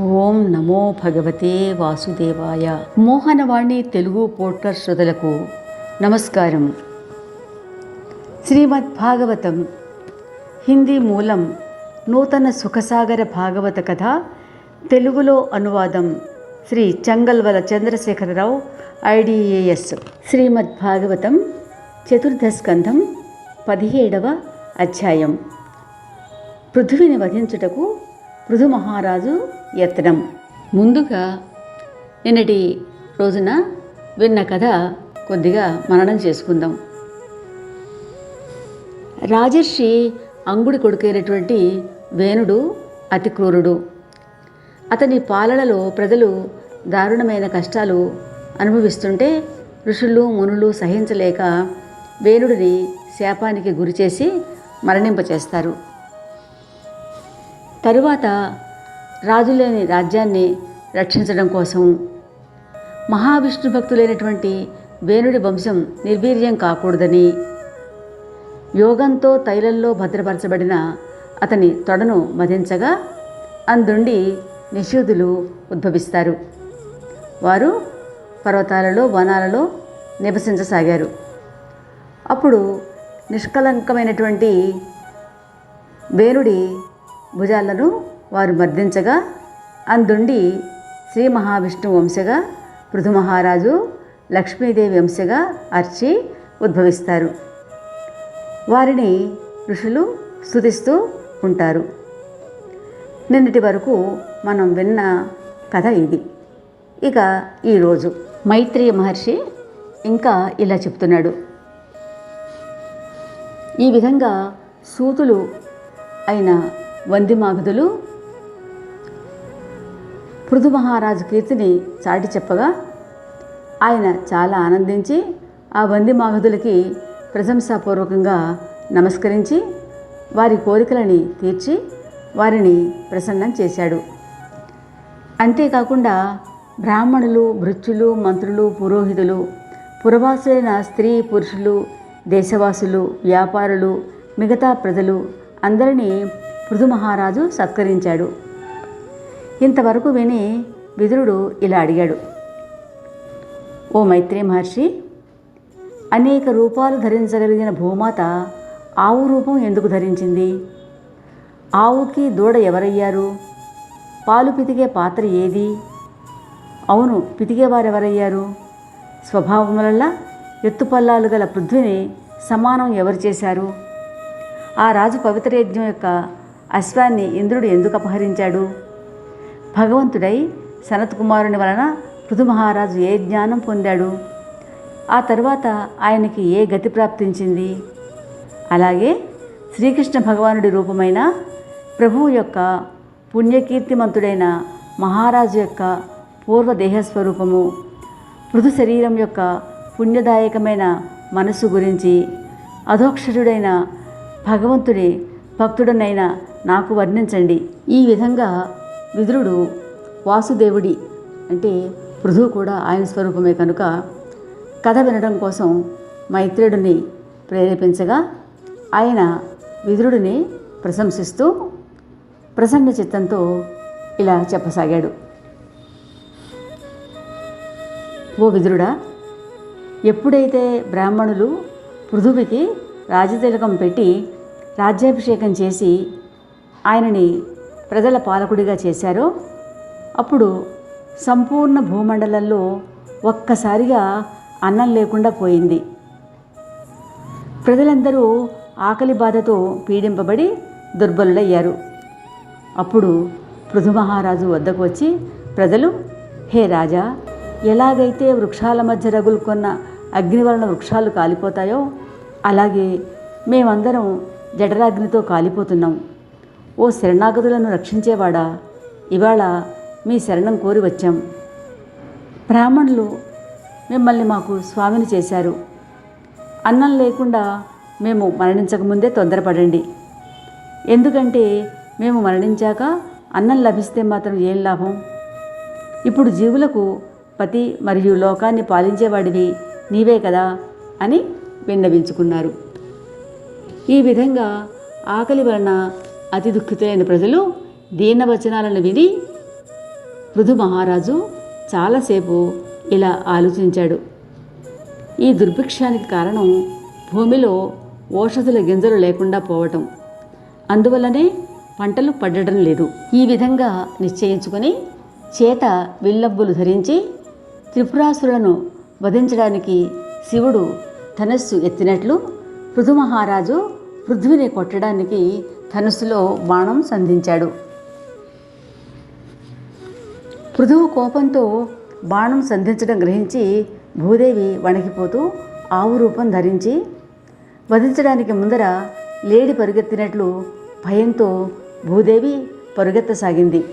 ఓం నమో భగవతే వాసుదేవాయ. మోహనవాణి తెలుగు పోర్టర్ శ్రోతలకు నమస్కారం. శ్రీమద్ భాగవతం హిందీ మూలం నూతన సుఖసాగర భాగవత కథ తెలుగులో అనువాదం శ్రీ చంగల్వల చంద్రశేఖరరావు ఐడిఏఎస్. శ్రీమద్ భాగవతం చతుర్థ స్కంధం పదిహేడవ అధ్యాయం. పృథువిని వధించుటకు పృథు మహారాజు యత్నం. ముందుగా నిన్నటి రోజున విన్న కథ కొద్దిగా మననం చేసుకుందాం. రాజర్షి అంగుడి కొడుకైనటువంటి వేణుడు అతి క్రూరుడు. అతని పాలనలో ప్రజలు దారుణమైన కష్టాలు అనుభవిస్తుంటే ఋషులు మునులు సహించలేక వేణుడిని శాపానికి గురిచేసి మరణింపచేస్తారు. తరువాత రాజులేని రాజ్యాన్ని రక్షించడం కోసం. మహావిష్ణు భక్తులైనటువంటి వేణుడి వంశం నిర్వీర్యం కాకూడదని. యోగంతో తైలంలో భద్రపరచబడిన అతని తొడను మధించగా అందుండి నిషేధులు ఉద్భవిస్తారు. వారు పర్వతాలలో వనాలలో నివసించసాగారు. అప్పుడు నిష్కలంకమైనటువంటి వేణుడి భుజాలను వారు మర్దించగా అందుండి శ్రీ మహావిష్ణు వంశగా పృథు మహారాజు లక్ష్మీదేవి వంశగా అర్చి ఉద్భవిస్తారు. వారిని ఋషులు స్థుతిస్తూ ఉంటారు. నిన్నటి వరకు మనం విన్న కథ ఇది. ఇక ఈరోజు మైత్రేయ మహర్షి ఇంకా ఇలా చెప్తున్నాడు. ఈ విధంగా సూతులు అయిన వందిమాగుదులు పృథు మహారాజు కీర్తిని చాటి చెప్పగా ఆయన చాలా ఆనందించి ఆ వందిమాగధులకి ప్రశంసాపూర్వకంగా నమస్కరించి వారి కోరికలని తీర్చి వారిని ప్రసన్నం చేశాడు. అంతేకాకుండా బ్రాహ్మణులు భృత్యులు మంత్రులు పురోహితులు పురవాసులైన స్త్రీ పురుషులు దేశవాసులు వ్యాపారులు మిగతా ప్రజలు అందరినీ పృథు మహారాజు సత్కరించాడు. ఇంతవరకు విని విదురుడు ఇలా అడిగాడు. ఓ మైత్రి మహర్షి అనేక రూపాలు ధరించగలిగిన భూమాత ఆవు రూపం ఎందుకు ధరించింది? ఆవుకి దూడ ఎవరయ్యారు? పాలు పితికే పాత్ర ఏది? అవును పితికేవారెవరయ్యారు స్వభావములల్లా ఎత్తుపల్లాలు గల పృథ్వీని సమానం ఎవరు చేశారు? ఆ రాజు పవిత్రయజ్ఞం యొక్క అశ్వాన్ని ఇంద్రుడు ఎందుకు అపహరించాడు? భగవంతుడై సనత్కుమారుని వలన పృథు మహారాజు ఏ జ్ఞానం పొందాడు? ఆ తర్వాత ఆయనకి ఏ గతి ప్రాప్తించింది? అలాగే శ్రీకృష్ణ భగవానుడి రూపమైన ప్రభువు యొక్క పుణ్యకీర్తిమంతుడైన మహారాజు యొక్క పూర్వ దేహస్వరూపము పృథు శరీరం యొక్క పుణ్యదాయకమైన మనస్సు గురించి అధోక్షరుడైన భగవంతుడి భక్తుడనైన నాకు వర్ణించండి. ఈ విధంగా విదురుడు వాసుదేవుడి అంటే పృథు కూడా ఆయన స్వరూపమే కనుక కథ వినడం కోసం మైత్రేయుడిని ప్రేరేపించగా ఆయన విదురుడిని ప్రశంసిస్తూ ప్రసన్న చిత్తంతో ఇలా చెప్పసాగాడు. ఓ విదురుడా ఎప్పుడైతే బ్రాహ్మణులు పృథువికి రాజతిలకం పెట్టి రాజ్యాభిషేకం చేసి ఆయనని ప్రజల పాలకుడిగా చేశారో అప్పుడు సంపూర్ణ భూమండలంలో ఒక్కసారిగా అన్నం లేకుండా పోయింది. ప్రజలందరూ ఆకలి బాధతో పీడింపబడి దుర్బలులయ్యారు. అప్పుడు పృథు మహారాజు వద్దకు వచ్చి ప్రజలు హే రాజా ఎలాగైతే వృక్షాల మధ్య రగులుకొన్న అగ్ని వలన వృక్షాలు కాలిపోతాయో అలాగే మేమందరం జఠరాగ్నితో కాలిపోతున్నాం. ఓ శరణాగతులను రక్షించేవాడా? ఇవాళ మీ శరణం కోరి వచ్చాం. బ్రాహ్మణులు మిమ్మల్ని మాకు స్వామిని చేశారు. అన్నం లేకుండా మేము మరణించకముందే తొందరపడండి. ఎందుకంటే మేము మరణించాక అన్నం లభిస్తే మాత్రం ఏం లాభం? ఇప్పుడు జీవులకు పతి మరియు లోకాన్ని పాలించేవాడివి నీవే కదా? అని విన్నవించుకున్నారు. ఈ విధంగా ఆకలి వలన అతి దుఃఖితులైన ప్రజలు దీనవచనాలను విని పృథు మహారాజు చాలాసేపు ఇలా ఆలోచించాడు. ఈ దుర్భిక్షానికి కారణం భూమిలో ఓషధుల గింజలు లేకుండా పోవటం. అందువల్లనే పంటలు పడడం లేదు. ఈ విధంగా నిశ్చయించుకొని చేత విల్లబ్బులు ధరించి త్రిపురాసులను వధించడానికి శివుడు ధనస్సు ఎత్తినట్లు పృథు మహారాజు పృథ్వీని కొట్టడానికి ధనుసులో బాణం సంధించాడు. పృథువు కోపంతో బాణం సంధించడం గ్రహించి భూదేవి వణికిపోతూ ఆవు రూపం ధరించి వధించడానికి ముందర లేడి పరుగెత్తినట్లు భయంతో భూదేవి పరుగెత్తసాగింది.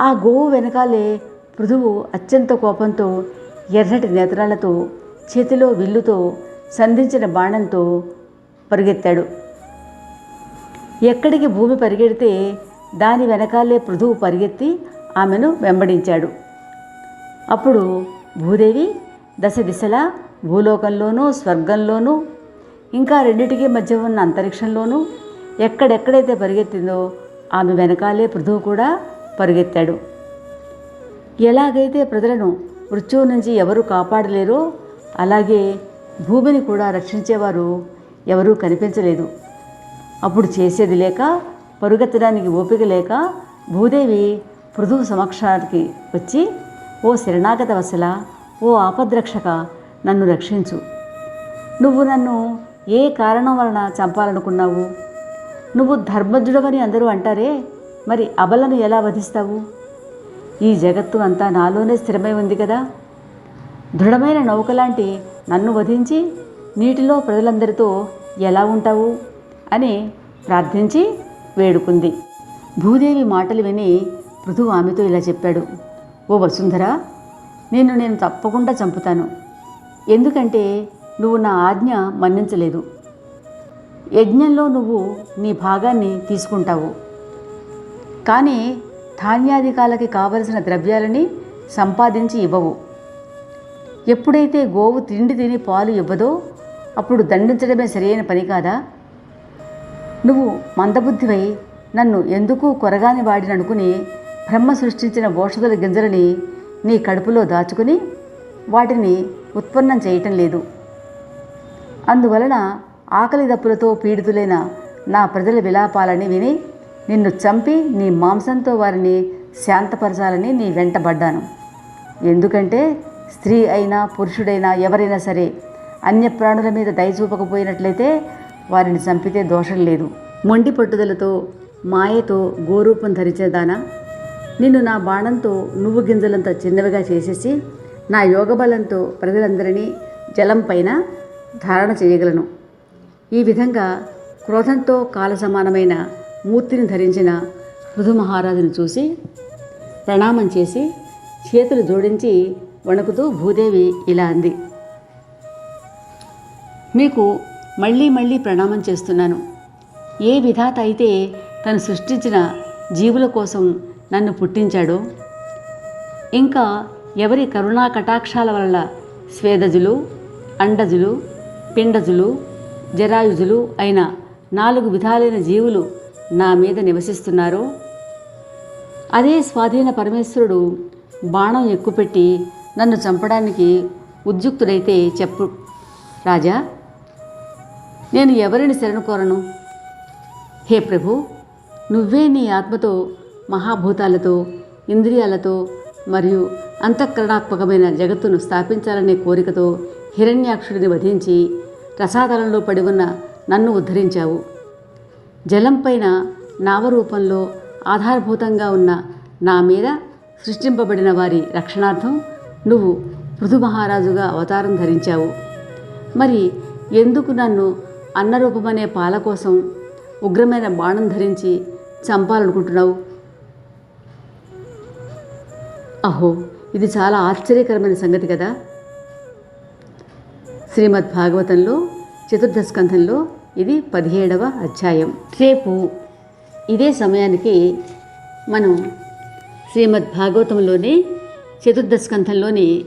ఆ గోవు వెనకాలే పృథువు అత్యంత కోపంతో ఎర్రటి నేత్రాలతో చేతిలో విల్లుతో సంధించిన బాణంతో పరుగెత్తాడు. ఎక్కడికి భూమి పరిగెడితే దాని వెనకాలే పృథువు పరిగెత్తి ఆమెను వెంబడించాడు. అప్పుడు భూదేవి దశ దిశలా భూలోకంలోనూ స్వర్గంలోనూ ఇంకా రెండిటికి మధ్య ఉన్న అంతరిక్షంలోనూ ఎక్కడెక్కడైతే పరిగెత్తిందో ఆమె వెనకాలే పృథువు కూడా పరిగెత్తాడు. ఎలాగైతే ప్రజలను మృత్యువు నుంచి ఎవరు కాపాడలేరో అలాగే భూమిని కూడా రక్షించేవారు ఎవరూ కనిపించలేదు. అప్పుడు చేసేది లేక పరుగెత్తడానికి ఓపిక లేక భూదేవి పృథువు సమక్షానికి వచ్చి ఓ శరణాగత వసల ఓ ఆపద్రక్షక నన్ను రక్షించు. నువ్వు నన్ను ఏ కారణం వలన చంపాలనుకున్నావు? నువ్వు ధర్మజుడవని అందరూ అంటారే మరి అబలను ఎలా వధిస్తావు? ఈ జగత్తు అంతా నాలోనే స్థిరమై ఉంది కదా. దృఢమైన నౌకలాంటి నన్ను వధించి నీటిలో ప్రజలందరితో ఎలా ఉంటావు? అని ప్రార్థించి వేడుకుంది. భూదేవి మాటలు విని పృథువు ఆమెతో ఇలా చెప్పాడు ఓ వసుంధర నిన్ను నేను తప్పకుండా చంపుతాను. ఎందుకంటే నువ్వు నా ఆజ్ఞ మన్నించలేదు. యజ్ఞంలో నువ్వు నీ భాగాన్ని తీసుకుంటావు. కానీ ధాన్యాధికాలకి కావలసిన ద్రవ్యాలని సంపాదించి ఇవ్వవు. ఎప్పుడైతే గోవు తిండి తిని పాలు ఇవ్వదో అప్పుడు దండించడమే సరైన పని కాదా? నువ్వు మందబుద్ధివై నన్ను ఎందుకు కొరగాని వాడిననుకుని బ్రహ్మ సృష్టించిన ఓషధుల గింజలని నీ కడుపులో దాచుకుని వాటిని ఉత్పన్నం చేయటం లేదు. అందువలన ఆకలి దప్పులతో పీడితులైన నా ప్రజల విలాపాలని విని నిన్ను చంపి నీ మాంసంతో వారిని శాంతపరచాలని నీ వెంటబడ్డాను ఎందుకంటే స్త్రీ అయినా పురుషుడైనా ఎవరైనా సరే అన్య ప్రాణుల మీద దయ చూపకపోయినట్లయితే వారిని చంపితే దోషం లేదు. మొండి పట్టుదలతో మాయతో గోరూపం ధరించేదానా నిన్ను నా బాణంతో నువ్వు గింజలంత చిన్నవిగా చేసేసి నా యోగబలంతో ప్రజలందరినీ జలం పైన ధారణ చేయగలను. ఈ విధంగా క్రోధంతో కాల సమానమైన మూర్తిని ధరించిన పృథు మహారాజును చూసి ప్రణామం చేసి చేతులు జోడించి వణుకుతూ భూదేవి ఇలా అంది. మీకు మళ్ళీ మళ్ళీ ప్రణామం చేస్తున్నాను. ఏ విధాత అయితే తను సృష్టించిన జీవుల కోసం నన్ను పుట్టించాడో ఇంకా ఎవరి కరుణా కటాక్షాల వల్ల స్వేదజులు అండజులు పిండజులు జరాయుజులు అయిన నాలుగు విధాలైన జీవులు నా మీద నివసిస్తున్నారో అదే స్వాధీన పరమేశ్వరుడు బాణం ఎక్కుపెట్టి నన్ను చంపడానికి ఉద్యుక్తుడైతే చెప్పు. రాజా నేను ఎవరిని శరణు కోరను? హే ప్రభు నువ్వే నీ ఆత్మతో మహాభూతాలతో ఇంద్రియాలతో మరియు అంతఃకరణాత్మకమైన జగత్తును స్థాపించాలనే కోరికతో హిరణ్యాక్షుడిని వధించి రసాతలంలో పడి ఉన్న నన్ను ఉద్ధరించావు. జలంపైన నామరూపంలో ఆధారభూతంగా ఉన్న నా మీద సృష్టింపబడిన వారి రక్షణార్థం నువ్వు పృథు మహారాజుగా అవతారం ధరించావు. మరి ఎందుకు నన్ను అన్నరూపమనే పాల కోసం ఉగ్రమైన బాణం ధరించి చంపాలనుకుంటున్నావు. అహో ఇది చాలా ఆశ్చర్యకరమైన సంగతి కదా. శ్రీమద్ భాగవతంలో చతుర్థ స్కంధంలో ఇది పదిహేడవ అధ్యాయం. రేపు ఇదే సమయానికి మనం శ్రీమద్ భాగవతంలోని చతుర్థ స్కంధంలోని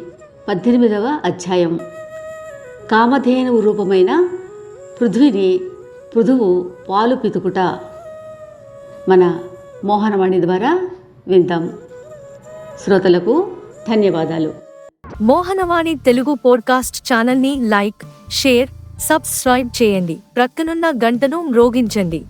పద్దెనిమిదవ అధ్యాయం. కామధేను రూపమైన పృథ్వీని పృథువు పాలు పితుకుట. మన మోహనవాణి ద్వారా విందాం. శ్రోతలకు ధన్యవాదాలు. మోహనవాణి తెలుగు పోడ్కాస్ట్ ఛానల్ని లైక్ షేర్ సబ్స్క్రైబ్ చేయండి. ప్రక్కనున్న గంటను మ్రోగించండి.